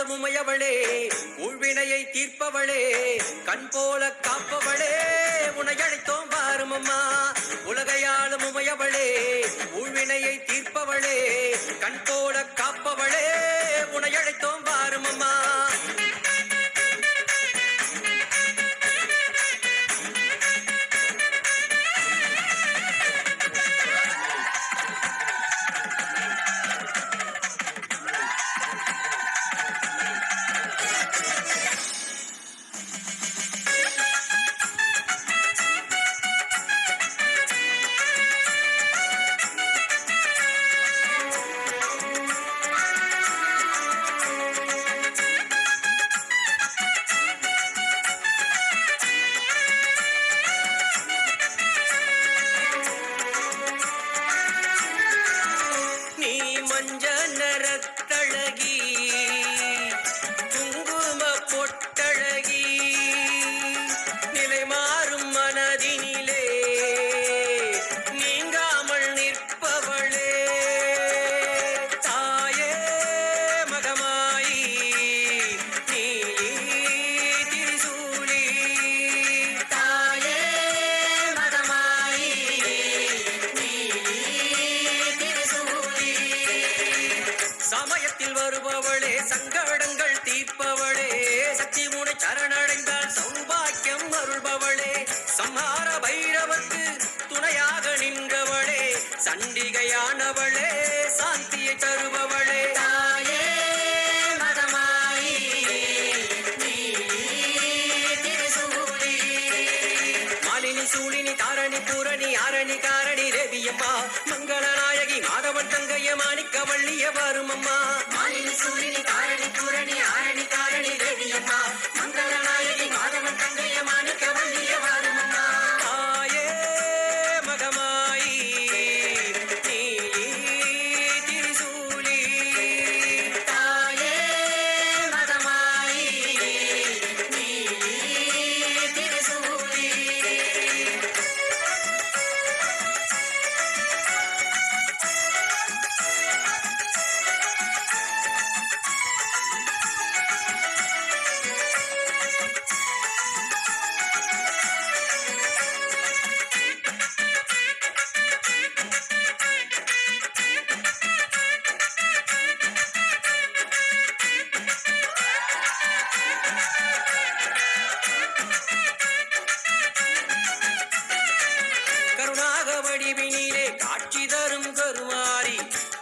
உமையாளும் உமையவளே உள்வினையை தீர்ப்பவளே கண் போல காப்பவளே உனை அழைத்தோம் பாரும் அம்மா உலகையாளும் உமையவளே உள்வினையை தீர்ப்பவளே கண் போல காப்பவளே உனை அழைத்தோம் சண்டிகையானவளே சாந்தியை தருபவளே. சூழினி தாரணி பூரணி ஆரணி காரணி ரேவியம்மா. மங்களநாயகி மாதவன் தங்கைய மாணிக்க வள்ளிய வருமம்மா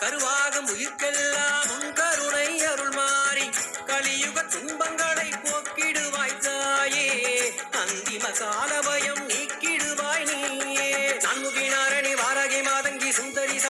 கருவாகும் உயிர்க்கெல்லாம்